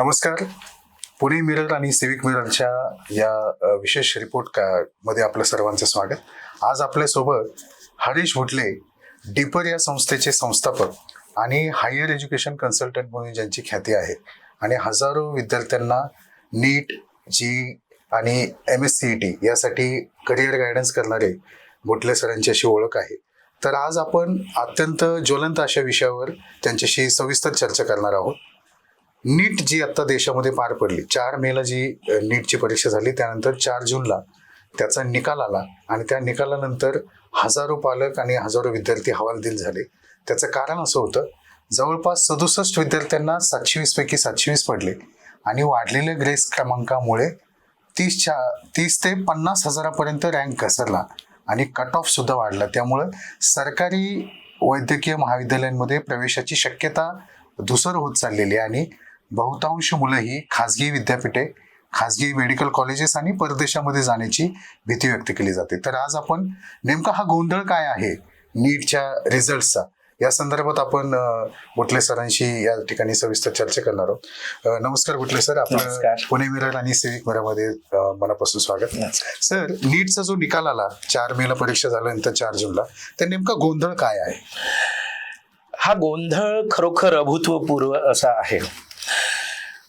नमस्कार. पुणे मिरर आणि सिविक मिररच्या या विशेष रिपोर्ट का मध्ये आपलं सर्वांचं स्वागत. आज आपल्यासोबत हरीश भुटले डिपर या संस्थेचे संस्थापक आणि हायर एज्युकेशन कन्सल्टंट म्हणून ज्यांची ख्याती आहे. आणि हजारो विद्यार्थ्यांना नीट जी आणि M S C E T यासाठी करिअर गायडन्स करणारे भुटले सरांची अशी ओळख आहे. तर आज आपण अत्यंत ज्वलंत अशा विषयावर त्यांच्याशी सविस्तर चर्चा करणार आहोत. नीट जी आता देशामध्ये पार पडली चार मेला जी नीटची परीक्षा झाली त्यानंतर चार जूनला त्याचा निकाल आला आणि त्या निकालानंतर हजारो पालक आणि हजारो विद्यार्थी हवालदिल झाले. त्याचं कारण असं होतं जवळपास सदुसष्ट विद्यार्थ्यांना सातशे वीस पैकी सातशे वीस पडले आणि वाढलेल्या ग्रेस क्रमांकामुळे तीसच्या तीस ते पन्नास हजारापर्यंत रँक घसरला आणि कट ऑफ सुद्धा वाढला. त्यामुळं सरकारी वैद्यकीय महाविद्यालयांमध्ये प्रवेशाची शक्यता धुसर होत चाललेली आहे आणि बहुतांश मुलं ही खाजगी विद्यापीठे खाजगी मेडिकल कॉलेजेस आणि परदेशामध्ये जाण्याची भीती व्यक्त केली जाते. तर आज आपण नेमका हा गोंधळ काय आहे? नीटच्या रिझल्टचा या संदर्भात आपण बुटले सरांशी या ठिकाणी सविस्तर चर्चा करणार आहोत. नमस्कार बुटले सर. आपलं. पुणे मिरर आणि सिविक मिररमध्ये अ, मनापासून स्वागत. सर नीटचा जो निकाल आला चार मेला परीक्षा झाल्यानंतर चार जूनला तर नेमका गोंधळ काय आहे? हा गोंधळ खरोखर अभूतपूर्व असा आहे.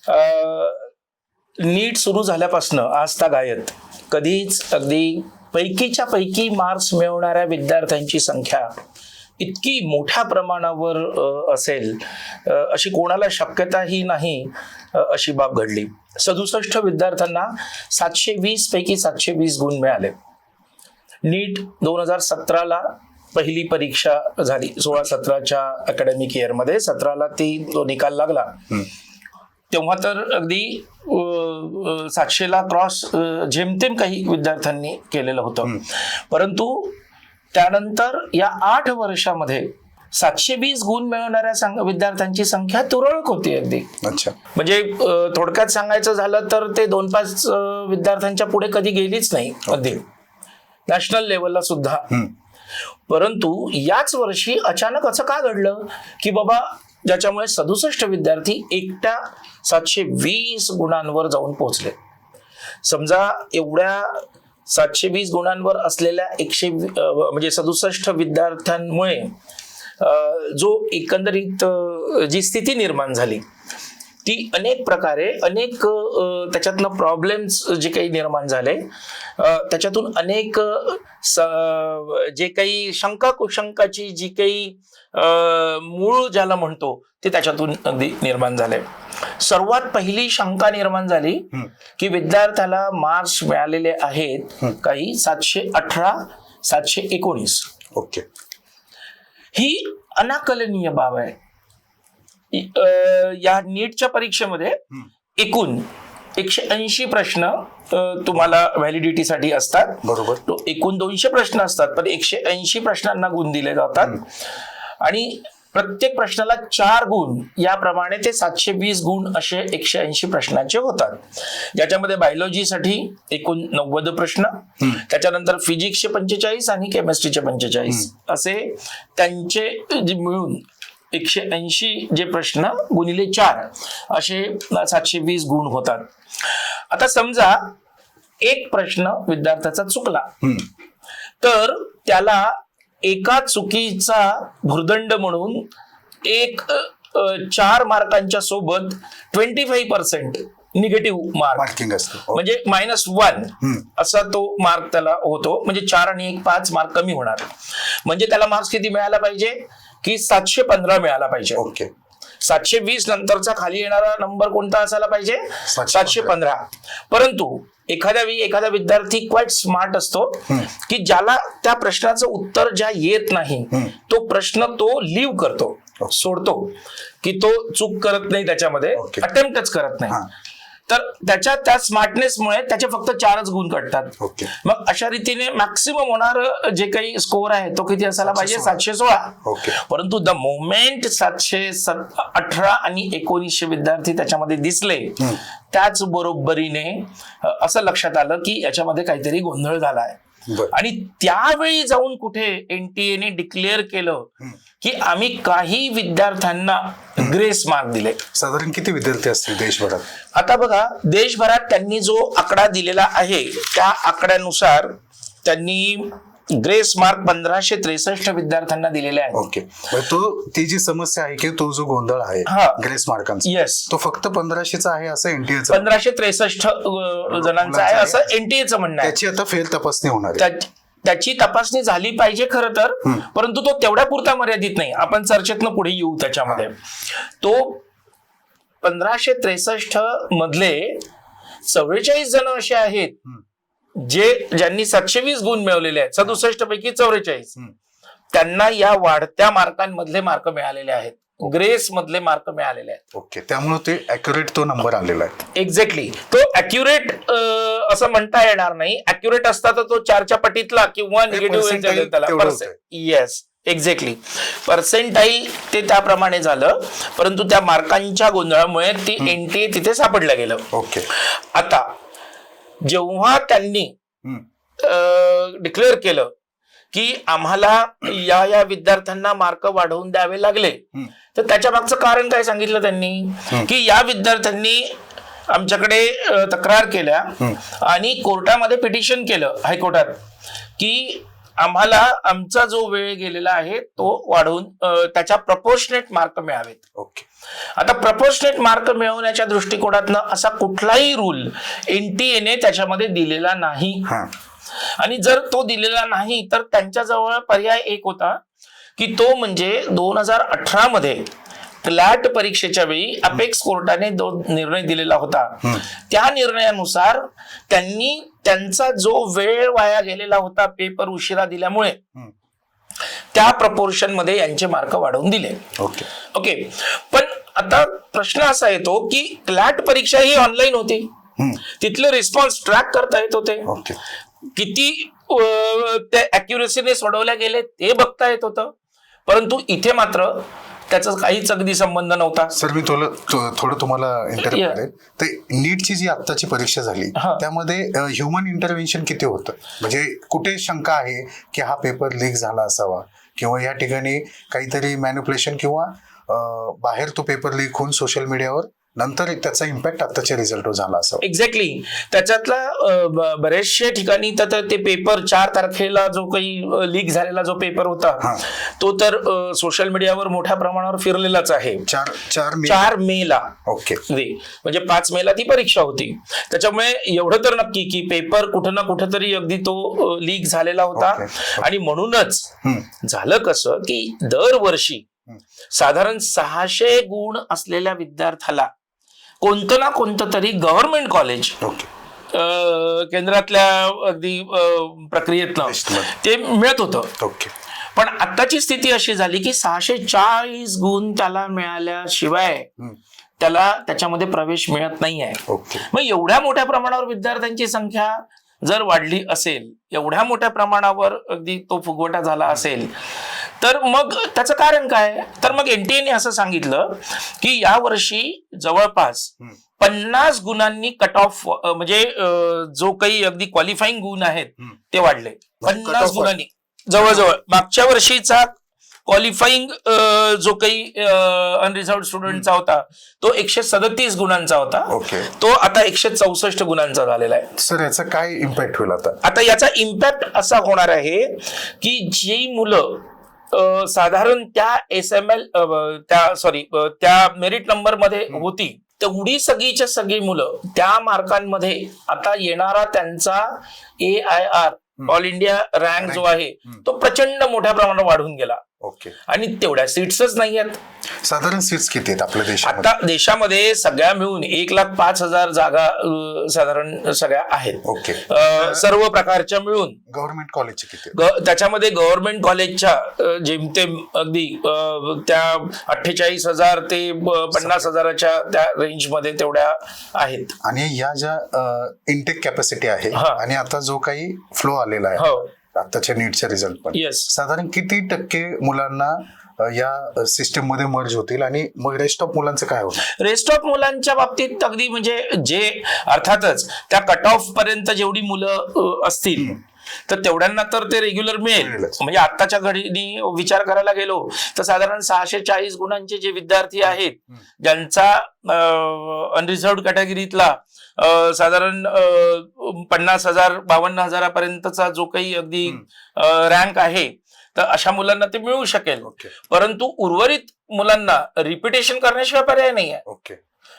नीट सुरू झाल्यापासनं आज गायत कधीच अगदी पैकीच्या पैकी मार्क्स मिळवणाऱ्या विद्यार्थ्यांची संख्या इतकी मोठ्या प्रमाणावर असेल अशी कोणाला शक्यताही नाही अशी बाब घडली. सदुसष्ट विद्यार्थ्यांना सातशे वीस पैकी सातशे वीस गुण मिळाले. नीट दोन हजार सतराला पहिली परीक्षा झाली. सोळा सतराच्या अकॅडमिक इयरमध्ये सतराला ती तो निकाल लागला. तेव्हा तर अगदी सातशेला क्रॉस अ, जेमतेम काही विद्यार्थ्यांनी केलेलं होतं. परंतु त्यानंतर या आठ वर्षामध्ये सातशे वीस गुण मिळवणाऱ्या विद्यार्थ्यांची संख्या तुरळक होती अगदी. अच्छा. म्हणजे थोडक्यात सांगायचं झालं तर ते दोन पाच विद्यार्थ्यांच्या पुढे कधी गेलीच नाही अगदी. नॅशनल लेवलला सुद्धा. परंतु याच वर्षी अचानक असं का घडलं की बाबा ज्याच्यामुळे सदुसष्ट विद्यार्थी एकट्या सातशे वीस गुणांवर जाऊन पोहोचले. समजा एवढ्या सातशे वीस गुणांवर असलेल्या एकशे म्हणजे सदुसष्ट विद्यार्थ्यांमुळे जो एकंदरीत जी स्थिती निर्माण झाली ती अनेक प्रकारे अनेक त्याच्यातलं त्याच्यातनं प्रॉब्लेम्स जे काही निर्माण झाले त्याच्यातून अनेक स- जे काही शंका कुशंकाची जी काही मूळ ज्याला म्हणतो ते त्याच्यातून निर्माण झाले. सर्वात पहिली शंका निर्माण झाली. की विद्यार्थ्याला मार्क्स मिळालेले आहेत काही सातशे अठरा सातशे एकोणीस. ओके. ही अनाकलनीय बाब आहे. या नीटच्या परीक्षेमध्ये एकूण एकशे ऐंशी प्रश्न तुम्हाला व्हॅलिडिटीसाठी असतात. बरोबर. तो एकूण दोनशे प्रश्न असतात पण एकशे ऐंशी प्रश्नांना गुण दिले जातात. आणि प्रत्येक प्रश्नाला चार गुण याप्रमाणे ते सातशे वीस गुण असे एकशे ऐंशी प्रश्नांचे होतात. ज्याच्यामध्ये बायोलॉजीसाठी एकूण नव्वद प्रश्न त्याच्यानंतर फिजिक्सचे पंचेचाळीस आणि केमिस्ट्रीचे पंचेचाळीस. असे त्यांचे जे मिळून एकशे ऐंशी जे प्रश्न गुणिले चार असे सातशे वीस गुण होतात. आता समजा एक प्रश्न विद्यार्थ्याचा चुकला. तर त्याला एका चुकीचा भुर्दंड म्हणून एक चार मार्कांच्या सोबत twenty five percent negative mark म्हणजे मायनस वन. असा तो मार्क त्याला होतो. म्हणजे चार आणि एक पाच मार्क कमी होणार. म्हणजे त्याला मार्क्स किती मिळाला पाहिजे? की सातशे पंधरा मिळाला पाहिजे. ओके सातशे वीस नंतरचा खाली येणारा नंबर कोणता असायला पाहिजे? सातशे पंधरा. परंतु एखाद्या वेळी एखादा विद्यार्थी क्वाईट स्मार्ट असतो की ज्याला त्या प्रश्नाचं उत्तर ज्या येत नाही तो प्रश्न तो लिव्ह करतो सोडतो की तो चूक करत नाही त्याच्यामध्ये. अटेम्प्टच करत नाही. हा. तर त्याच्या त्या स्मार्टनेसमुळे त्याचे फक्त चारच गुण कटतात ओके मग अशा रीतीने मॅक्सिमम होणार जे काही स्कोर आहे तो किती असायला पाहिजे. सातशे सोळा. परंतु द मोमेंट सातशे सत- अठरा आणि एकोणीसशे विद्यार्थी त्याच्यामध्ये दिसले त्याच बरोबरीने असं लक्षात आलं की याच्यामध्ये काहीतरी गोंधळ झाला आहे आणि त्यावेळी जाऊन कुठे एनटीएने डिक्लेअर केलं की आम्ही काही विद्यार्थ्यांना ग्रेस मार्क दिले. साधारण किती विद्यार्थी असतील देशभरात? आता बघा देशभरात त्यांनी जो आकडा दिलेला आहे त्या आकड्यानुसार त्यांनी ग्रेस मार्क पंधराशे त्रेसष्ट विद्यार्थ्यांना दिलेले आहेत. ओके. मग तो ती जी समस्या आहे की तो जो गोंधळ आहे हा. ग्रेस मार्कांचा येस तो फक्त पंधराशेचा आहे असं एनटीएचं पंधराशे त्रेसष्ट जणांचं आहे असं एनटीएचं म्हणणं आहे. त्याची आता फेल तपासणी होणार आहे. त्या- त्याची तपासणी झाली पाहिजे खरं तर परंतु तो तेवढ्या पुरता मर्यादित नाही. आपण चर्चेतनं पुढे येऊ त्याच्यामध्ये. तो पंधराशे त्रेसष्ट मधले चव्वेचाळीस जण असे आहेत जे ज्यांनी सातशे वीस गुण मिळवलेले आहेत सदुसष्ट पैकी चौवेचाळीस. त्यांना या वाढत्या मार्कांमधले मार्क मिळालेले आहेत. ग्रेस मधले मार्क मिळालेले आहेत. ओके त्यामुळे ते अॅक्युरेट तो नंबर आलेला आहे. एक्झॅक्टली तो अॅक्युरेट असं म्हणता येणार नाही. अॅक्युरेट असता तर तो चारच्या पटीतला किंवा निगेटिव्ह. येस एक्झॅक्टली पर्सेंटाईल ते त्याप्रमाणे झालं परंतु त्या मार्कांच्या गोंधळामुळे ती एनटीए तिथे सापडलं गेलं. ओके. आता जेव्हा त्यांनी. डिक्लेअर केलं की आम्हाला या या विद्यार्थ्यांना मार्क वाढवून द्यावे लागले. तर त्याच्या मागचं कारण काय सांगितलं त्यांनी? की या विद्यार्थ्यांनी आमच्याकडे तक्रार केल्या आणि कोर्टामध्ये पिटिशन केलं हायकोर्टात की आम्हाला आमचा जो वेळ गेलेला आहे तो वाढवून त्याच्या प्रपोर्शनेट मार्क मिळावेत. ओके आता प्रपोर्शनेट मार्क मिळवण्याच्या दृष्टिकोनातनं असा कुठलाही रूल एनटीएने त्याच्यामध्ये दिलेला नाही. आणि जर तो दिलेला नाही तर त्यांच्याजवळ पर्याय एक होता की तो म्हणजे दोन हजार अठरा मध्ये क्लॅट परीक्षेच्या वेळी अपेक्स कोर्टाने जो निर्णय दिलेला होता त्या निर्णयानुसार त्यांनी त्यांचा जो वेळ वाया गेलेला होता पेपर उशिरा दिल्यामुळे. त्या प्रपोर्शनमध्ये यांचे मार्क वाढवून दिले. ओके ओके पण आता प्रश्न असा येतो की क्लॅट परीक्षा ही ऑनलाईन होती. तिथले रिस्पॉन्स ट्रॅक करता येत होते. ओके किती अं, ते अॅक्युरेसीने सोडवल्या गेले ते बघता येत होतं. परंतु इथे मात्र त्याचा काहीच अगदी संबंध नव्हता. सर मी थोडं थोडं तुम्हाला इंटरव्ह्यू तर नीटची जी आत्ताची परीक्षा झाली. त्यामध्ये ह्युमन इंटरव्हेन्शन किती होतं? म्हणजे कुठे शंका आहे की हा पेपर लीक झाला असावा? किंवा या ठिकाणी काहीतरी मॅन्युप्युलेशन किंवा बाहेर तो पेपर लीक होऊन सोशल मीडियावर नंतर त्याचा इम्पॅक्ट आत्ताच्या रिझल्टवर झाला असावा एक्झॅक्टली त्याच्यातला बरेचशे ठिकाणी तर तर ते पेपर चार तारखेला जो काही लीक झालेला जो पेपर. होता तो तर सोशल मीडियावर मोठ्या प्रमाणावर फिरलेलाच आहे. चार चार मे चार मे ला. ओके. वे म्हणजे पाच मेला ती परीक्षा होती. त्याच्यामुळे एवढं तर नक्की की पेपर कुठं ना कुठेतरी अगदी तो लीक झालेला होता. आणि म्हणूनच. झालं कसं की दरवर्षी. साधारण सहाशे गुण असलेल्या विद्यार्थ्याला कोणतं ना कोणतं तरी गव्हर्नमेंट कॉलेज केंद्रातल्या अगदी प्रक्रियेतनं लिस्टमध्ये. ते मिळत होतं. ओके पण आत्ताची स्थिती अशी झाली की सहाशे चाळीस गुण त्याला मिळाल्याशिवाय. त्याला त्याच्यामध्ये प्रवेश मिळत नाहीये. ओके मग एवढ्या मोठ्या प्रमाणावर विद्यार्थ्यांची संख्या जर वाढली असेल एवढ्या मोठ्या प्रमाणावर अगदी तो फुगवटा झाला असेल तर मग त्याचं कारण काय? तर मग एनटीएने असं सांगितलं की या वर्षी जवळपास. पन्नास गुणांनी कट ऑफ म्हणजे जो काही अगदी क्वालिफाईंग गुण आहेत. ते वाढले. cut पन्नास गुणांनी. जवळजवळ. मागच्या वर्षीचा क्वालिफाईंग जो काही अनरिझर्व स्टुडंटचा होता तो एकशे सदतीस गुणांचा होता. ओके. तो आता एकशे चौसष्ट गुणांचा झालेला आहे. सर याचा काय इम्पॅक्ट होईल आता? आता याचा इम्पॅक्ट असा होणार आहे की जी मुलं साधारण त्या एस एम एल त्या सॉरी त्या मेरिट नंबरमध्ये होती. तेवढी सगळीच्या सगळी मुलं त्या मार्कांमध्ये आता येणारा त्यांचा A I R all India rank जो आहे तो प्रचंड मोठ्या प्रमाणात वाढून गेला. ओके. आणि तेवढ्या सीट्सच नाही आहेत. साधारण सीट्स किती आहेत आपल्या देशामध्ये? आता देशामध्ये सगळ्या मिळून एक लाख पाच हजार जागा साधारण सगळ्या आहेत. ओके. सर्व प्रकारच्या मिळून. गव्हर्नमेंट कॉलेजचे किती त्याच्यामध्ये गव्हर्नमेंट कॉलेजच्या जेमतेम अगदी त्या अठ्ठेचाळीस हजार ते पन्नास हजाराच्या त्या रेंजमध्ये तेवढ्या आहेत. आणि या ज्या इनटेक कॅपॅसिटी आहे. आणि आता जो काही फ्लो आलेला आहे हो. आताच्या नीटच्या रिझल्ट पण. येस साधारण किती टक्के मुलांना या सिस्टममध्ये मर्ज होतील आणि मग रेस्ट ऑफ मुलांचं काय होणार? रेस्ट ऑफ मुलांच्या बाबतीत अगदी म्हणजे जे अर्थातच त्या कट ऑफ पर्यंत जेवढी मुलं असतील तर तेवढ्यांना तर ते रेग्युलर मिळेल. म्हणजे आत्ताच्या घडीनी विचार करायला गेलो तर साधारण सहाशे चाळीस गुणांचे जे विद्यार्थी आहेत. ज्यांचा अनरिझर्व कॅटेगरीतला साधारण पन्नास हजार बावन्न हजारापर्यंतचा जो काही अगदी. रँक आहे तर अशा मुलांना ते मिळू शकेल. ओके. परंतु उर्वरित मुलांना रिपिटेशन करण्याशिवाय पर्याय नाही आहे ओके.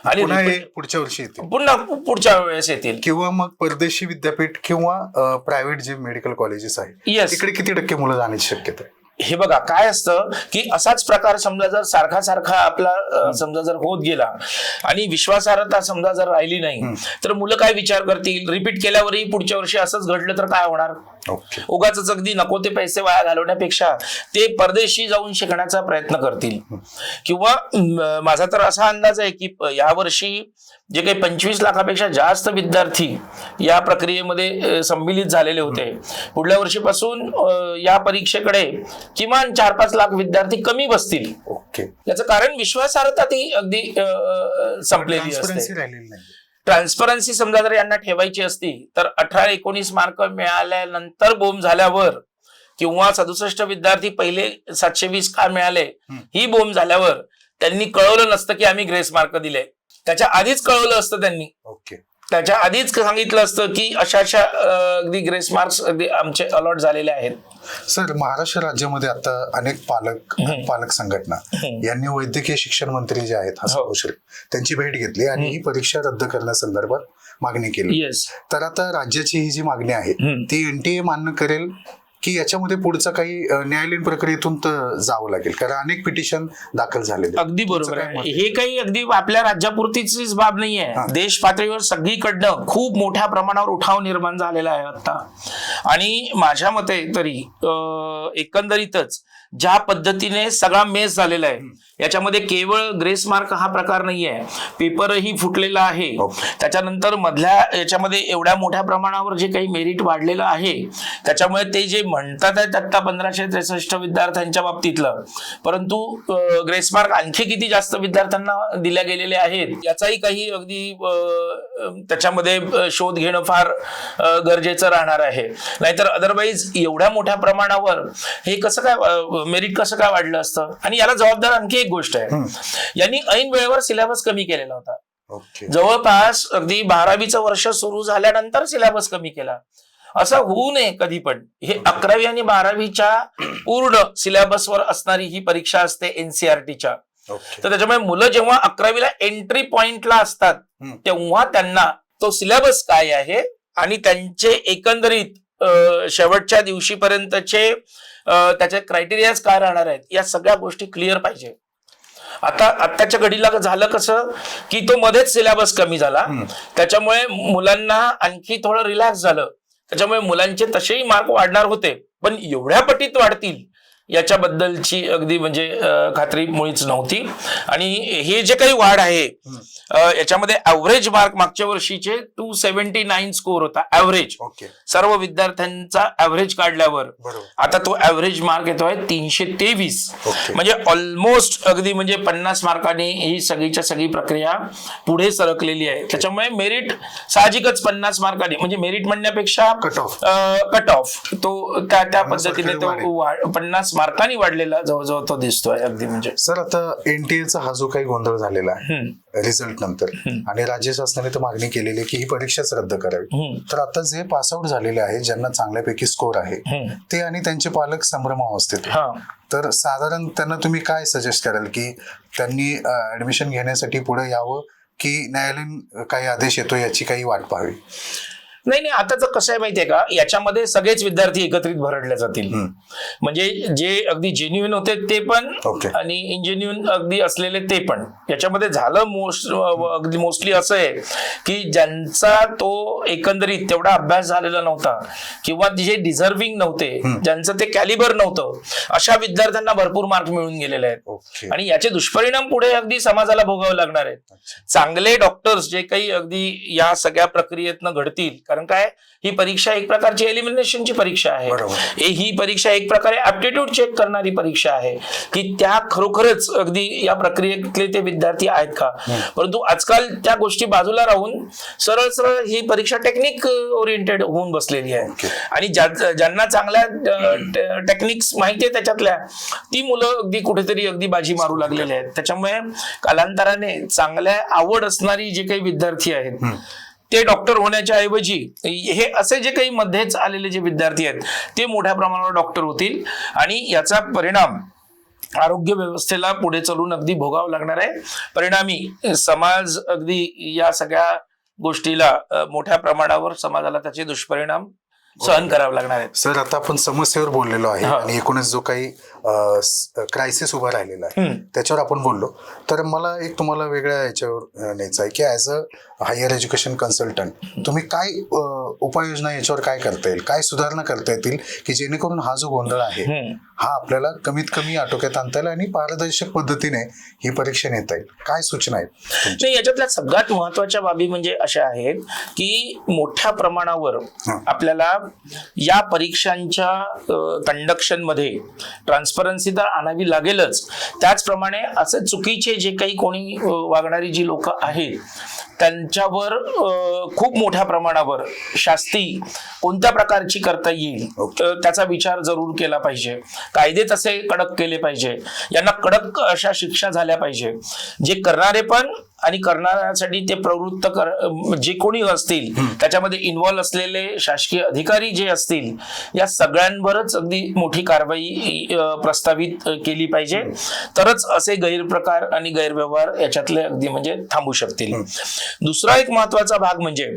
आणि पुढच्या वर्षी येतील. पुन्हा पुढच्या वेळेस येतील. किंवा मग परदेशी विद्यापीठ किंवा प्रायव्हेट जे मेडिकल कॉलेजेस आहेत तिकडे किती टक्के मुलं जाण्याची शक्यता आहे? हे बघा काय असतं की असाच प्रकार समजा जर सारखा सारखा आपला समजा जर होत गेला आणि विश्वासार्हता समजा जर राहिली नाही. तर मुलं काय विचार करतील? रिपीट केल्यावरही पुढच्या वर्षी असंच घडलं तर काय होणार? ओके. उगाच अगदी नको ते पैसे वाया घालवण्यापेक्षा ते परदेशी जाऊन शिकण्याचा प्रयत्न करतील. किंवा माझा तर असा अंदाज आहे की यावर्षी जे काही पंचवीस लाखापेक्षा जास्त विद्यार्थी या प्रक्रियेमध्ये संमिलित झालेले होते. पुढल्या वर्षीपासून या परीक्षेकडे किमान चार पाच लाख विद्यार्थी कमी बसतील. ओके. याचं कारण विश्वासार्हता ती अगदी संपलेली ट्रान्सपरन्सी असते ट्रान्सपरन्सी समजा जर यांना ठेवायची असती तर अठरा एकोणीस मार्क मिळाल्यानंतर बोंब झाल्यावर किंवा सदुसष्ट विद्यार्थी पहिले सातशे वीस का मिळाले. ही बोंब झाल्यावर त्यांनी कळवलं नसतं की आम्ही ग्रेस मार्क दिले. त्याच्या आधीच कळवलं असतं त्यांनी. ओके. त्याच्या आधीच सांगितलं असतं की अशा अशा अगदी ग्रेस मार्क्स अगदी आमचे अलॉट झालेले आहेत. सर महाराष्ट्र राज्यामध्ये आता अनेक पालक. पालक संघटना. यांनी वैद्यकीय शिक्षण मंत्री जे आहेत हो. हसन मुश्रीफ त्यांची भेट घेतली आणि ही परीक्षा रद्द करण्यासंदर्भात मागणी केली. तर आता राज्याची ही जी मागणी आहे ती एनटीए मान्य करेल? की याच्यामध्ये पुढचं काही न्यायालयीन प्रक्रियेतून तर जावं लागेल. कारण अनेक पिटिशन दाखल झालेले अगदी बरोबर आहे? हे काही अगदी आपल्या राज्यापुरतीच बाब नाहीये. देश पातळीवर सगळीकडनं खूप मोठ्या प्रमाणावर उठाव निर्माण झालेला आहे आता. आणि माझ्या मते तरी एकंदरीतच ज्या पद्धतीने सगळा मेस झालेला आहे याच्यामध्ये केवळ ग्रेस मार्क हा प्रकार नाहीये. पेपरही फुटलेला आहे. त्याच्यानंतर मधल्या याच्यामध्ये एवढ्या मोठ्या प्रमाणावर जे काही मेरिट वाढलेलं आहे त्याच्यामुळे ते जे म्हणतात आहेत आता पंधराशे त्रेसष्ट विद्यार्थ्यांच्या बाबतीतलं परंतु ग्रेस मार्क आणखी किती जास्त विद्यार्थ्यांना दिल्या गेलेले आहेत याचाही काही अगदी त्याच्यामध्ये शोध घेणं फार गरजेचं राहणार आहे. नाहीतर अदरवाईज एवढ्या मोठ्या प्रमाणावर हे कसं काय मेरिट कसं काय वाढलं असतं? आणि याला जबाबदार आणखी एक गोष्ट आहे. यांनी ऐन वेळेवर सिलेबस कमी केलेला होता. जवळपास अगदी बारावीचं वर्ष सुरू झाल्यानंतर सिलेबस कमी केला. असं होऊ नये कधी पण. हे अकरावी आणि बारावीच्या पूर्ण सिलेबसवर असणारी ही परीक्षा असते एनसीआरटीच्या ओके. तर त्याच्यामुळे मुलं जेव्हा अकरावीला एंट्री पॉइंटला असतात. तेव्हा त्यांना तो सिलेबस काय आहे आणि त्यांचे एकंदरीत शेवटच्या दिवशीपर्यंतचे त्याचे क्रायटेरियाज काय राहणार आहेत या सगळ्या गोष्टी क्लिअर पाहिजे. आता आत्ताच्या घडीला झालं कसं की तो मध्येच सिलेबस कमी झाला. त्याच्यामुळे मुलांना आणखी थोडं रिलॅक्स झालं. त्याच्यामुळे मुलांचे तसेही मार्क वाढणार होते. पण एवढ्या पटीत वाढतील. याच्याबद्दलची अगदी म्हणजे खात्री मुळीच नव्हती. आणि हे जे काही वाढ आहे याच्यामध्ये ऍव्हरेज मार्क मागच्या वर्षीचे टू सेव्हन्टी नाईन स्कोर होता ऍव्हरेज ओके. सर्व विद्यार्थ्यांचा ऍव्हरेज काढल्यावर आता तो ऍव्हरेज मार्क येतोय तीनशे तेवीस. म्हणजे ऑलमोस्ट अगदी म्हणजे पन्नास मार्कांनी ही सगळीच्या सगळी प्रक्रिया पुढे सरकलेली आहे. त्याच्यामुळे मेरिट साहजिकच पन्नास मार्कांनी म्हणजे मेरिट म्हणण्यापेक्षा कट ऑफ कट ऑफ तो त्या पद्धतीने तो पन्नास मार्कांनी वाढलेला जवळजवळ तो दिसतोय अगदी म्हणजे सर आता एनटीएचा हा जो काही गोंधळ झालेला आहे रिझल्ट नंतर. आणि राज्य शासनाने तर मागणी केलेली आहे की ही परीक्षाच रद्द करावी तर आता जे पासआउट झालेले आहेत ज्यांना चांगल्यापैकी स्कोर आहे. ते आणि त्यांचे पालक संभ्रम अवस्थेत आहेत. हा तर साधारण त्यांना तुम्ही काय सजेस्ट कराल की त्यांनी ऍडमिशन घेण्यासाठी पुढे यावं की न्यायालयीन काही आदेश येतो याची काही वाट पाहावी नाही नाही आता तर कसं आहे माहितीये का? याच्यामध्ये सगळेच विद्यार्थी एकत्रित भरडले जातील. म्हणजे जे अगदी जेन्युन होते ते पण. आणि इंजेन्युन अगदी असलेले ते पण. याच्यामध्ये झालं मोस्ट अगदी मोस्टली असं आहे की ज्यांचा तो एकंदरीत तेवढा अभ्यास झालेला नव्हता किंवा जे डिझर्विंग नव्हते ज्यांचं ते कॅलिबर नव्हतं अशा विद्यार्थ्यांना भरपूर मार्क मिळून गेलेले आहेत. आणि याचे दुष्परिणाम पुढे अगदी समाजाला भोगावे लागणार आहेत. चांगले डॉक्टर्स जे काही अगदी या सगळ्या प्रक्रियेतनं घडतील कारण काय? ही परीक्षा एक प्रकारची एलिमिनेशनची परीक्षा आहे. हे- परीक्षा एक प्रकारे ऍप्टिट्यूड चेक करणारी परीक्षा आहे. की त्या खरोखरच अगदी या प्रक्रियेतले ते विद्यार्थी आहेत का? परंतु आजकाल त्या गोष्टी बाजूला राहून सरळ सरळ ही परीक्षा टेक्निक ओरिएंटेड होऊन बसलेली आहे. आणि ज्या- ज्यांना चांगल्या टेक्निक्स माहिती आहे त्याच्यातल्या ती मुलं अगदी कुठेतरी अगदी बाजी मारू लागलेले आहेत. त्याच्यामुळे कालांतराने चांगल्या आवड असणारी जे काही विद्यार्थी आहेत ते डॉक्टर होण्याच्या ऐवजी हे असे जे काही मध्येच आलेले जे विद्यार्थी आहेत ते मोठ्या प्रमाणावर डॉक्टर होतील. आणि याचा परिणाम आरोग्य व्यवस्थेला पुढे चालून अगदी भोगावं लागणार आहे. परिणामी समाज अगदी या सगळ्या गोष्टीला मोठ्या प्रमाणावर समाजाला त्याचे दुष्परिणाम सहन करावे लागणार आहेत. सर आता आपण समस्येवर बोललेलो आहे. आणि एकूणच जो काही क्रायसिस उभा राहिलेला आहे. त्याच्यावर आपण बोललो तर मला एक तुम्हाला वेगळ्या याच्यावर न्यायचं आहे की as a higher education consultant तुम्ही काय उपाययोजना याच्यावर काय करता येईल काय सुधारणा करता येतील की जेणेकरून हा जो गोंधळ आहे. हा आपल्याला कमीत कमी आटोक्यात आणता येईल आणि पारदर्शक पद्धतीने ही परीक्षा नेता येईल काय सूचना आहेत याच्यातल्या सगळ्यात महत्त्वाच्या बाबी म्हणजे अशा आहेत की मोठ्या प्रमाणावर. आपल्याला या परीक्षांच्या कंडक्शनमध्ये ट्रान्सपरन्सी तर आणावी लागेलच. त्याचप्रमाणे असे चुकीचे जे काही कोणी वागणारी जी लोक आहेत त्यांच्यावर खूप मोठ्या प्रमाणावर शास्ती कोणत्या प्रकारची करता येईल त्याचा विचार जरूर केला पाहिजे. कायदे तसे कडक केले पाहिजे. यांना कडक अशा शिक्षा झाल्या पाहिजे. जे करणारे पण आणि करणाऱ्यासाठी ते प्रवृत्त कर जे कोणी असतील त्याच्यामध्ये इन्व्हॉल्व असलेले शासकीय अधिकारी जे असतील या सगळ्यांवरच अगदी मोठी कारवाई प्रस्तावित केली पाहिजे. तरच असे गैरप्रकार आणि गैरव्यवहार याच्यातले अगदी म्हणजे थांबू शकतील. दुसरा एक महत्त्वाचा भाग म्हणजे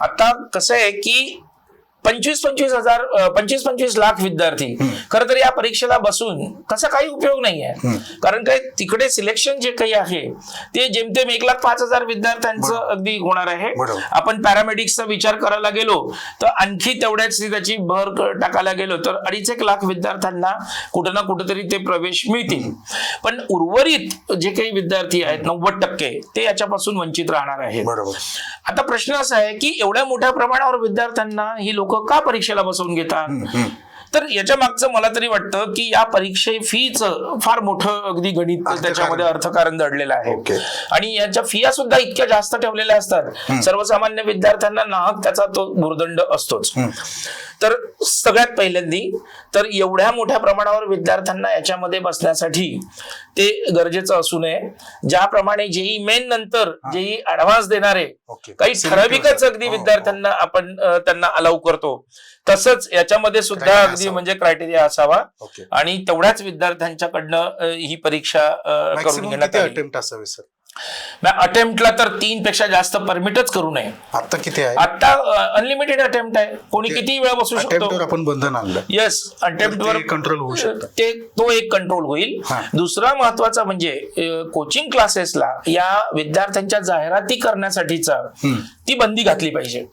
आता कसं आहे की पंचवीस पंचवीस हजार पंचवीस पंचवीस लाख विद्यार्थी. खरं तर या परीक्षेला बसून तसा काही उपयोग नाही आहे कारण काय तिकडे सिलेक्शन जे काही आहे ते जेमतेम एक लाख पाच हजार विद्यार्थ्यांचं. अगदी होणार आहे. आपण पॅरामेडिक्सचा विचार करायला गेलो तर आणखी तेवढ्याच त्याची भर टाकायला गेलो तर अडीच एक लाख विद्यार्थ्यांना कुठं ना कुठेतरी ते प्रवेश मिळतील. पण उर्वरित जे काही विद्यार्थी आहेत नव्वद टक्के ते याच्यापासून वंचित राहणार आहेत. बरोबर. आता प्रश्न असा आहे की एवढ्या मोठ्या प्रमाणावर विद्यार्थ्यांना ही लोक का परीक्षेला बसवून घेतात? तर याच्या मागचं मला तरी वाटतं की या परीक्षे फीच फार मोठं अगदी गणित. त्याच्यामध्ये अर्थकारण दडलेलं आहे. आणि याच्या फिया सुद्धा इतक्या जास्त ठेवलेल्या असतात सर्वसामान्य विद्यार्थ्यांना नाहक त्याचा तो भूर्दंड असतोच तर सगळ्यात पहिल्यांदी तर एवढ्या मोठ्या प्रमाणावर विद्यार्थ्यांना याच्यामध्ये बसण्यासाठी ते गरजेचं असू नये ज्याप्रमाणे जेई मेन नंतर जेई ऍडव्हान्स देणारे. काही ठराविकच. अगदी हो, हो. विद्यार्थ्यांना आपण त्यांना अलाउ करतो तसंच याच्यामध्ये सुद्धा अगदी. म्हणजे क्रायटेरिया असावा. आणि तेवढ्याच विद्यार्थ्यांच्याकडनं ही परीक्षा करून घेण्यात अटेम्प्ट असावे सर अटेम्प्टला तर तीन पेक्षा जास्त परमिटच करू नये. आता किती आहे? आता अनलिमिटेड अटेम्प्ट आहे. कोणी किती वेळा बसू शकतो. आपण बंधन आणलं. येस अटेम्प्ट वर कंट्रोल होऊ शकतं. ते तो एक कंट्रोल होईल. दुसरा महत्त्वाचा म्हणजे कोचिंग क्लासेसला या विद्यार्थ्यांच्या जाहिराती करण्यासाठीचा ती बंदी घातली पाहिजे.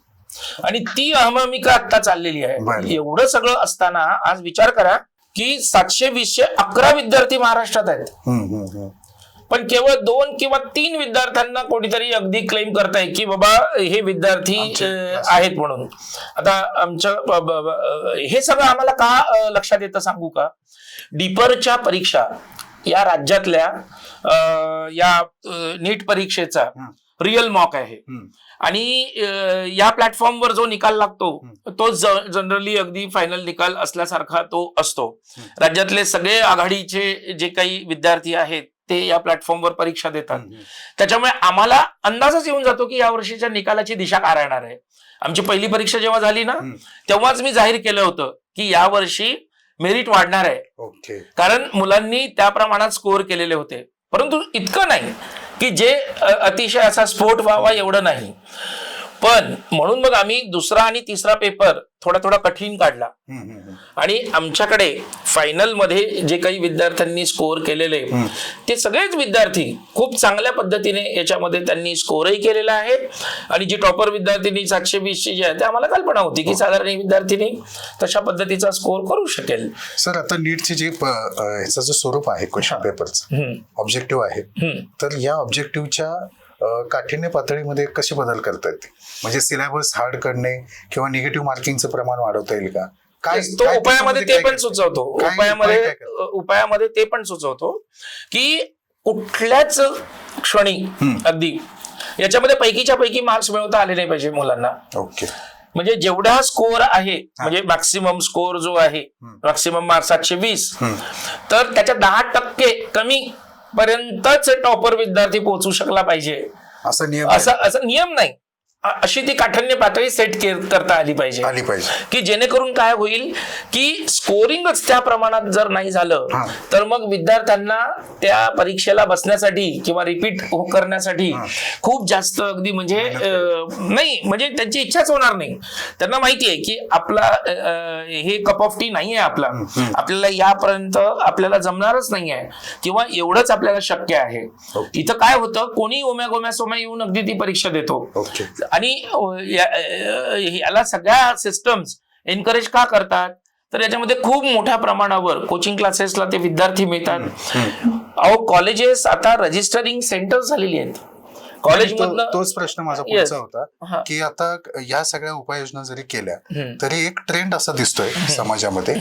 आणि ती अहममिका आता चाललेली. आहे एवढं सगळं असताना आज विचार करा की सातशे वीसशे अकरा विद्यार्थी महाराष्ट्रात आहेत. पण केवळ दोन किंवा तीन विद्यार्थ्यांना कोणीतरी अगदी क्लेम करताय की बाबा हे विद्यार्थी आहेत म्हणून आता आमच्या हे सगळं आम्हाला का लक्षात येतं सांगू का डीपरच्या परीक्षा या राज्यातल्या या नीट परीक्षेचा. रिअल मॉक आहे. आणि या प्लॅटफॉर्मवर जो निकाल लागतो तो जनरली अगदी फायनल निकाल असल्यासारखा तो असतो. राज्यातले सगळे आघाडीचे जे काही विद्यार्थी आहेत ते या प्लॅटफॉर्मवर परीक्षा देतात. त्याच्यामुळे आम्हाला अंदाजच येऊन जातो की या वर्षीच्या निकालाची दिशा काय राहणार आहे. आमची पहिली परीक्षा जेव्हा झाली ना. तेव्हाच मी जाहीर केलं होतं की या वर्षी मेरिट वाढणार आहे. कारण मुलांनी त्या प्रमाणात स्कोअर केलेले होते. परंतु इतकं नाही. की जे अतिशय असा स्फोट व्हावा एवढं नाही. पण म्हणून मग आम्ही दुसरा आणि तिसरा पेपर थोडा थोडा कठीण काढला. आणि आमच्याकडे फायनलमध्ये जे काही विद्यार्थ्यांनी स्कोअर केलेले ते सगळेच विद्यार्थी खूप चांगल्या पद्धतीने याच्यामध्ये त्यांनी स्कोअरही केलेला आहे. आणि जी टॉपर विद्यार्थिनी सातशे वीसची जी आहे ते आम्हाला कल्पना होती की साधारण ही विद्यार्थिनी तशा पद्धतीचा स्कोअर करू शकेल. सर आता नीटचे जे ह्याचं जे स्वरूप आहे क्वेश्चन पेपरचं ऑब्जेक्टिव्ह आहे. तर या ऑब्जेक्टिव्हच्या काठिण्य पातळीमध्ये कसे बदल करता म्हणजे सिलेबस हार्ड करणे किंवा निगेटिव्ह मार्किंगचं प्रमाण वाढवता येईल का काय तो उपायामध्ये ते पण? सुचवतो उपायामध्ये? उपायामध्ये ते पण सुचवतो की कुठल्याच क्षणी. अगदी याच्यामध्ये पैकीच्या पैकी मार्क्स मिळवता आले नाही पाहिजे मुलांना ओके म्हणजे जेवढा स्कोअर आहे म्हणजे मॅक्सिमम स्कोअर जो आहे. मॅक्सिमम मार्क्स सातशे वीस. तर त्याच्या दहा टक्के कमी पर्यंतच टॉपर विद्यार्थी पोहोचू शकला पाहिजे असा नियम. असा असा नियम नाही अशी ती काठिण्य पातळी सेट करता आली पाहिजे. आली पाहिजे. की जेणेकरून काय होईल की स्कोरिंगच त्या प्रमाणात जर नाही झालं. तर मग विद्यार्थ्यांना त्या परीक्षेला बसण्यासाठी किंवा रिपीट करण्यासाठी. खूप जास्त अगदी म्हणजे नाही म्हणजे त्यांची इच्छाच होणार नाही. त्यांना माहिती आहे की आपला हे कप ऑफ टी नाही आहे आपला. आपल्याला यापर्यंत आपल्याला जमणारच नाही आहे किंवा एवढंच आपल्याला शक्य आहे. इथं काय होतं कोणी ओम्या गोम्या सोम्या येऊन अगदी ती परीक्षा देतो. आणि याला सगळ्या सिस्टम्स एनकरेज का करतात? तर याच्यामध्ये खूप मोठ्या प्रमाणावर कोचिंग क्लासेसला ते विद्यार्थी मिळतात. अहो कॉलेजेस आता रजिस्टरिंग सेंटर झालेली आहेत. कॉलेज तोच प्रश्न माझा. पुढचा होता. की आता या सगळ्या उपाययोजना जरी केल्या. तरी एक ट्रेंड असा दिसतोय समाजामध्ये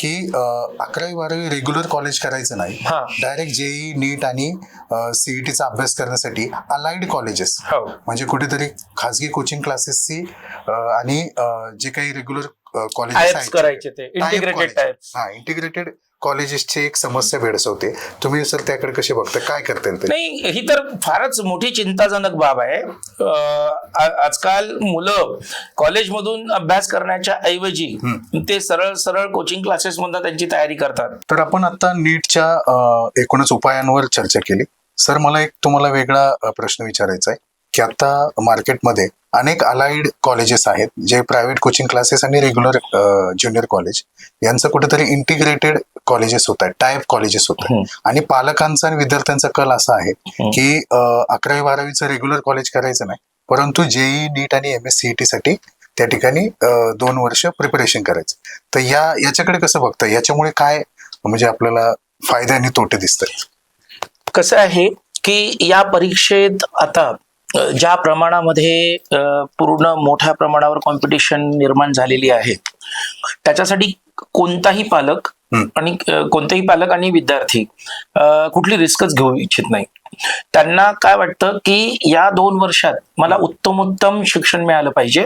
की अकरावी बारावी रेग्युलर कॉलेज करायचं नाही. डायरेक्ट जेई नीट आणि सीईटीचा अभ्यास करण्यासाठी अलाइड कॉलेजेस हो. म्हणजे कुठेतरी खाजगी कोचिंग क्लासेसची आणि जे काही रेग्युलर टायप्स करायचे ते. इंटिग्रेटेड टायप्स हा इंटिग्रेटेड कॉलेजेसची एक समस्या भेडसावते. तुम्ही सर त्याकडे कसे बघता? काय करता नाही ही तर फारच मोठी चिंताजनक बाब आहे. आजकाल मुलं कॉलेजमधून अभ्यास करण्याच्या ऐवजी ते सरळ सरळ कोचिंग क्लासेस मधून त्यांची तयारी करतात. तर आपण आता नीटच्या एकूणच उपायांवर चर्चा केली. सर मला एक तुम्हाला वेगळा प्रश्न विचारायचा आहे. की आता मार्केटमध्ये अनेक अलाइड कॉलेजेस आहेत जे प्रायव्हेट कोचिंग क्लासेस आणि रेग्युलर ज्युनियर कॉलेज यांचं कुठेतरी इंटिग्रेटेड कॉलेजेस होत आहेत टाईप कॉलेजेस होत. आहेत आणि पालकांचा आणि विद्यार्थ्यांचा कल असा आहे. की अकरावी बारावीचं रेग्युलर कॉलेज करायचं नाही परंतु जेई नीट आणि एम एस सीईटी साठी त्या ठिकाणी दोन वर्ष प्रिपरेशन करायचं तर या याच्याकडे कसं बघता याच्यामुळे काय म्हणजे आपल्याला फायदे आणि तोटे दिसत आहेत कसं आहे की या परीक्षेत आता ज्या प्रमाणामध्ये पूर्ण मोठ्या प्रमाणावर कॉम्पिटिशन निर्माण झालेली आहे त्याच्यासाठी कोणताही पालक. आणि कोणताही पालक आणि विद्यार्थी कुठली रिस्कच घेऊ इच्छित नाही त्यांना काय वाटतं की या दोन वर्षात मला उत्तमोत्तम शिक्षण मिळालं पाहिजे.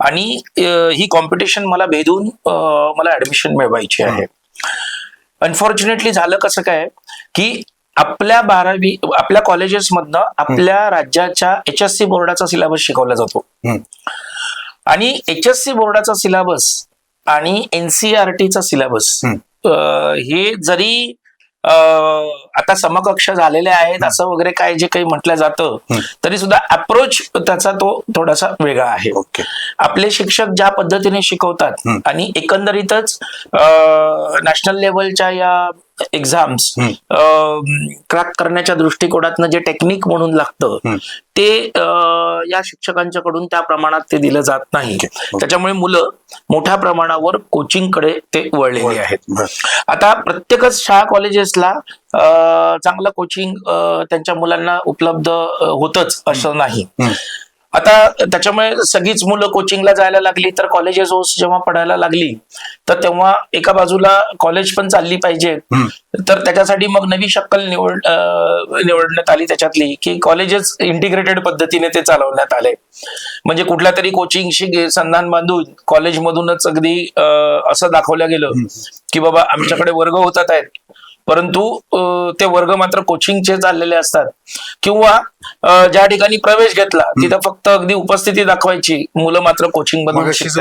आणि ही कॉम्पिटिशन मला भेदून मला ऍडमिशन मिळवायची आहे अनफॉर्च्युनेटली झालं कसं काय की आपल्या बारावी आपल्या कॉलेजेसमधनं आपल्या राज्याच्या एच एस सी बोर्डाचा सिलेबस शिकवला जातो. आणि एच एस सी बोर्डाचा सिलेबस आणि एनसीआरटीचा सिलेबस हम्म. हे जरी आता समकक्ष झालेले आहेत असं वगैरे काय जे काही म्हटलं जातं. तरी सुद्धा अप्रोच त्याचा तो थोडासा वेगळा आहे ओके आपले शिक्षक ज्या पद्धतीने शिकवतात. आणि एकंदरीतच नॅशनल लेवलच्या या एक्झाम्स. क्रॅक करण्याच्या दृष्टिकोनातनं जे टेक्निक म्हणून लागतं. ते या शिक्षकांच्याकडून त्या प्रमाणात ते दिलं जात नाही. त्याच्यामुळे मुलं मोठ्या प्रमाणावर कोचिंगकडे ते वळलेली आहेत. आता प्रत्येकच शाळा कॉलेजेसला चांगलं कोचिंग त्यांच्या मुलांना उपलब्ध होतच असं नाही. आता त्याच्यामुळे सगळीच मुलं कोचिंगला जायला लागली तर कॉलेजेस जेव्हा पडायला लागली तर तेव्हा एका बाजूला कॉलेज पण चालली पाहिजे. तर त्याच्यासाठी मग नवी शक्कल निवड निवडण्यात आली त्याच्यातली की कॉलेजेस इंटिग्रेटेड पद्धतीने ते चालवण्यात आले. म्हणजे कुठल्या तरी कोचिंगशी संधान बांधून कॉलेजमधूनच अगदी असं दाखवलं गेलं की बाबा आमच्याकडे वर्ग होतात आहेत. परंतु ते वर्ग मात्र कोचिंगचे चाललेले असतात किंवा ज्या ठिकाणी प्रवेश घेतला तिथं फक्त अगदी उपस्थिती दाखवायची मुलं मात्र कोचिंग.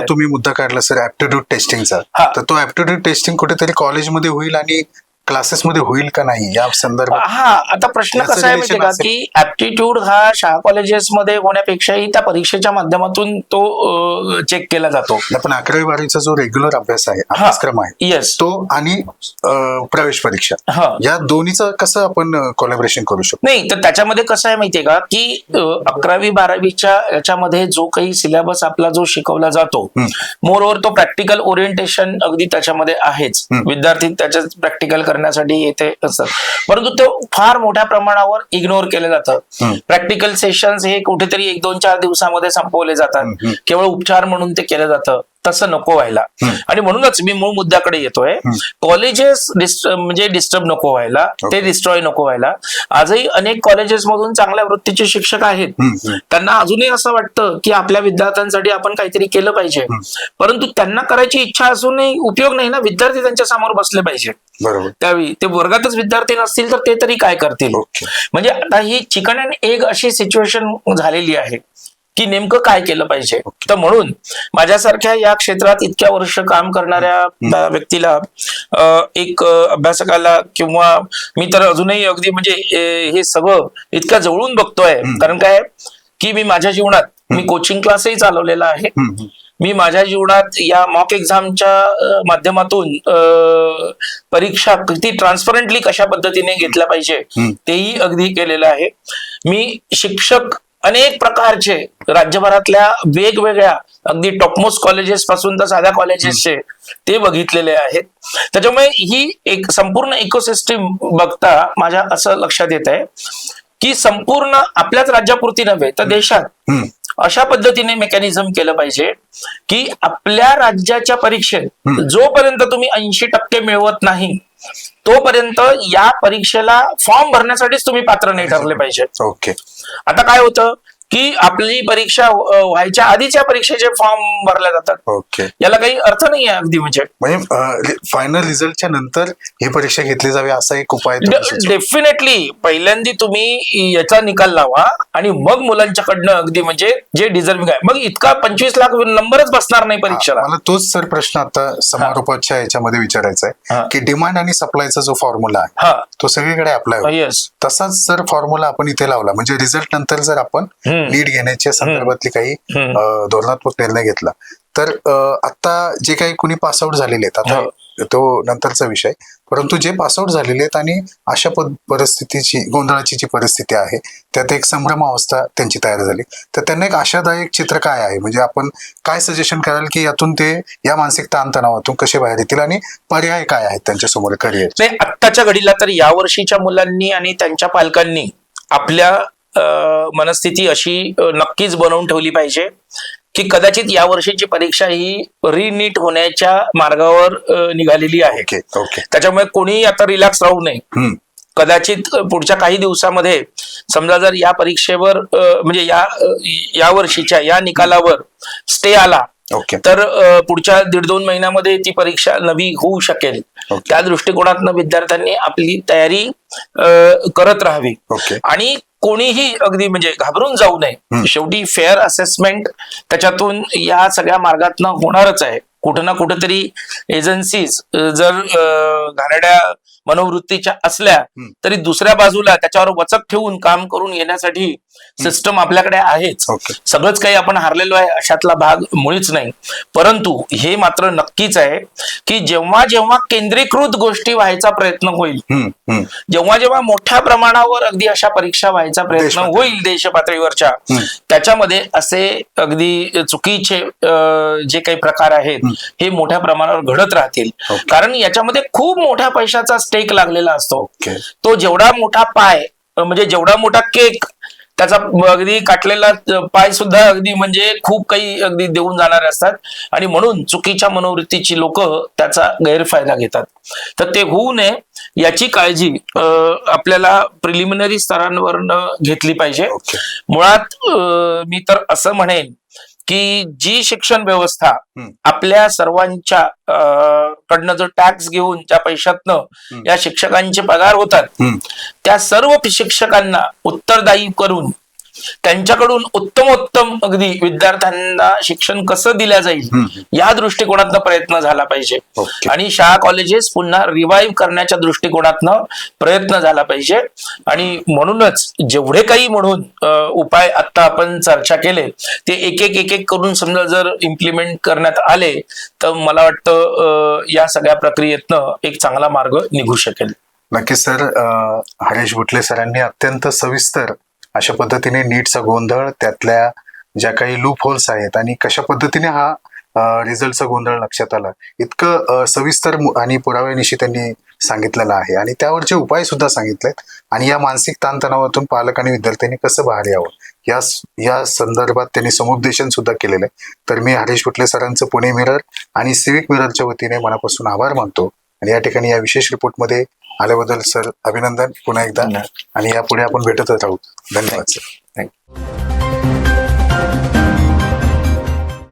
तुम्ही मुद्दा काढला सर ऍप्टिट्यूड टेस्टिंगचा हा. तर तो ऍप्टिट्यूड टेस्टिंग कुठेतरी कॉलेजमध्ये होईल आणि क्लासेसमध्ये होईल का नाही या संदर्भात? हा आता प्रश्न याचं कसा आहे का की ऍप्टिट्यूड हा शाळा कॉलेजेसमध्ये होण्यापेक्षाही त्या परीक्षेच्या माध्यमातून तो चेक केला जातो. पण अकरावी बारावीचा जो रेग्युलर अभ्यास आहे अभ्यासक्रम आहे येस तो आणि अं, प्रवेश परीक्षा हा. या दोन्हीचं कसं आपण कोलॅबरेशन करू शकतो? नाही तर त्याच्यामध्ये कसं आहे माहितीये का की अ, अकरावी बारावीच्या याच्यामध्ये जो काही सिलेबस आपला जो शिकवला जातो हम्म. मोर ओव्हर तो प्रॅक्टिकल ओरिएंटेशन अगदी त्याच्यामध्ये आहेच. हम्म. विद्यार्थी त्याच्यात प्रॅक्टिकल करण्यासाठी येते असतात परंतु ते फार मोठ्या प्रमाणावर इग्नोर केलं जातं. प्रॅक्टिकल सेशन्स हे कुठेतरी एक दोन चार दिवसामध्ये संपवले जातात. केवळ उपचार म्हणून ते केलं जातं तसं नको व्हायला. आणि म्हणूनच मी मूळ मुद्द्याकडे येतोय. कॉलेजेस म्हणजे डिस्टर्ब नको व्हायला. ते. डिस्ट्रॉय नको व्हायला. आजही अनेक कॉलेजेस मधून चांगल्या वृत्तीचे शिक्षक आहेत. त्यांना अजूनही असं वाटतं की आपल्या विद्यार्थ्यांसाठी आपण काहीतरी केलं पाहिजे. परंतु त्यांना करायची इच्छा असूनही उपयोग नाही ना विद्यार्थी त्यांच्यासमोर बसले पाहिजे. बरोबर. त्यावेळी ते वर्गातच विद्यार्थी नसतील तर ते तरी काय करतील? म्हणजे आता ही चिकन अँड एग अशी सिच्युएशन झालेली आहे. की नेमकं काय केलं पाहिजे? तर म्हणून माझ्यासारख्या या क्षेत्रात इतक्या वर्ष काम करणाऱ्या व्यक्तीला एक अभ्यासकाला किंवा मी तर अजूनही अगदी म्हणजे हे सगळं इतक्या जवळून बघतोय. कारण काय? की मी माझ्या जीवनात मी कोचिंग क्लासही चालवलेला आहे. मी माझ्या जीवनात या मॉक एक्झामच्या माध्यमातून परीक्षा किती ट्रान्सपरंटली कशा पद्धतीने घेतल्या पाहिजे. तेही अगदी केलेलं आहे. मी शिक्षक अनेक प्रकारचे राज्यभरातल्या वेगवेगळ्या अगदी टॉपमोस्ट कॉलेजेस पासून तर साध्या कॉलेजेसचे ते बघितलेले आहेत त्याच्यामुळे ही एक संपूर्ण इकोसिस्टीम बघता माझ्या असं लक्षात येत आहे की संपूर्ण आपल्याच राज्यापुरती नव्हे तर देशात. अशा पद्धतीने मेकॅनिझम केलं पाहिजे की आपल्या राज्याच्या परीक्षेत. जोपर्यंत तुम्ही ऐंशी टक्के मिळवत नाही तोपर्यंत या परीक्षेला फॉर्म भरण्यासाठीच तुम्ही पात्र नाही ठरले पाहिजे ओके आता काय होतं? की आपली परीक्षा व्हायच्या आधीच्या परीक्षेचे फॉर्म भरले जातात. ओके. याला काही अर्थ नाही आहे अगदी म्हणजे. म्हणजे फायनल रिझल्टच्या नंतर ही परीक्षा घेतली जावी असा एक उपाय. डेफिनेटली पहिल्यांदी तुम्ही याचा निकाल लावा आणि मग मुलांच्याकडनं अगदी म्हणजे जे डिझर्विंग आहे. मग इतका पंचवीस लाख नंबरच बसणार नाही परीक्षेला. मला तोच सर प्रश्न आता समारोपाच्या याच्यामध्ये विचारायचा. आहे की डिमांड आणि सप्लायचा जो फॉर्म्युला आहे हा. तो सगळीकडे अप्लाय येस तसाच जर फॉर्म्युला आपण इथे लावला म्हणजे रिझल्ट नंतर जर आपण नीट घेण्याच्या संदर्भातली काही धोरणात्मक निर्णय घेतला. तर आता जे काही कुणी पासआउट झालेले आहेत आता हो. तो नंतरचा विषय. परंतु जे पासआउट झालेले आहेत आणि अशा पद- परिस्थितीची गोंधळाची जी परिस्थिती आहे त्यात एक संभ्रम अवस्था त्यांची तयार झाली. तर त्यांना एक आशादायक चित्र काय आहे? म्हणजे आपण काय सजेशन कराल की यातून ते या मानसिक ताणतणावातून कसे बाहेर येतील आणि पर्याय काय आहेत त्यांच्यासमोर करिअर नाही आत्ताच्या घडीला तर या वर्षीच्या मुलांनी आणि त्यांच्या पालकांनी आपल्या मनस्थिती अशी नक्कीच बनवून ठेवली पाहिजे की कदाचित या वर्षीची परीक्षा ही रिनीट होण्याच्या मार्गावर निघालेली आहे. ओके ओके त्याच्यामुळे कोणी आता रिलॅक्स राहू नये. कदाचित पुढच्या काही दिवसामध्ये समजा जर या परीक्षेवर म्हणजे या या वर्षीच्या या निकालावर स्टे आला ओके तर पुढच्या दीड दोन महिन्यामध्ये ती परीक्षा नवी होऊ शकेल. ओके. त्या दृष्टिकोनातनं विद्यार्थ्यांनी आपली तयारी करत राहावी. ओके आणि कोणीही अगदी म्हणजे घाबरून जाऊ नये. शेवटी फेअर असेसमेंट त्याच्यातून या सगळ्या मार्गातनं होणारच आहे कुठं ना कुठेतरी एजन्सीज जर अ, घाणेरड्या मनोवृत्तीच्या असल्या. तरी दुसऱ्या बाजूला त्याच्यावर वचक ठेवून काम करून येण्यासाठी सिस्टम आपल्याकडे आहेच सगळंच काही आपण हारलेलो आहे अशातला भाग मुळीच नाही परंतु हे मात्र नक्कीच आहे की जेव्हा जेव्हा केंद्रीकृत गोष्टी व्हायचा प्रयत्न होईल जेव्हा जेव्हा मोठ्या प्रमाणावर अगदी अशा परीक्षा व्हायचा प्रयत्न. होईल देश पातळीवरच्या. त्याच्यामध्ये असे अगदी चुकीचे जे काही प्रकार आहेत हे मोठ्या प्रमाणावर घडत राहतील. कारण याच्यामध्ये खूप मोठ्या पैशाचा स्टेक लागलेला असतो. तो जेवढा मोठा पाय म्हणजे जेवढा मोठा केक त्याचा अगदी काटलेला पाय सुद्धा अगदी म्हणजे खूप काही अगदी देऊन जाणारे असतात. आणि म्हणून चुकीच्या मनोवृत्तीची लोक त्याचा गैरफायदा घेतात. तर ते होऊ नये याची काळजी आपल्याला प्रिलिमिनरी स्तरांवर घेतली पाहिजे. मुळात मी तर असं म्हणेन की जी शिक्षण व्यवस्था. आपल्या सर्वांच्या कडनं जो टॅक्स घेऊन ज्या पैशातनं या शिक्षकांचे पगार होतात त्या सर्व शिक्षकांना उत्तरदायी करून त्यांच्याकडून उत्तमोत्तम अगदी विद्यार्थ्यांना शिक्षण कसं दिल्या जाईल. या दृष्टिकोनातनं प्रयत्न झाला पाहिजे. आणि शाळा कॉलेजेस पुन्हा रिवाईव्ह करण्याच्या दृष्टिकोनातनं प्रयत्न झाला पाहिजे आणि म्हणूनच जेवढे काही म्हणून उपाय आता आपण चर्चा केले ते एक एक एक एक करून समजा जर इम्प्लिमेंट करण्यात आले तर मला वाटतं या सगळ्या प्रक्रियेतनं एक चांगला मार्ग निघू शकेल नक्कीच सर हरेश भुटले सरांनी अत्यंत सविस्तर अशा पद्धतीने नीटचा गोंधळ त्यातल्या ज्या काही लूप होल्स आहेत आणि कशा पद्धतीने हा रिझल्टचा गोंधळ लक्षात आला इतकं सविस्तर आणि पुराव्यानिशी त्यांनी सांगितलेलं आहे. आणि त्यावरचे उपाय सुद्धा सांगितलेत. आणि या मानसिक ताणतणावातून पालक आणि विद्यार्थ्यांनी कसं बाहेर यावं? या या संदर्भात त्यांनी समुपदेशन सुद्धा केलेलं आहे. तर मी हरीश कुटले सरांचं पुणे मिरर आणि सिविक मिररच्या वतीने मनापासून आभार मानतो. आणि या ठिकाणी या विशेष रिपोर्टमध्ये आल्याबद्दल सर अभिनंदन. पुन्हा एकदा. आणि यापुढे आपण भेटतच राहू. धन्यवाद सर. थँक्यू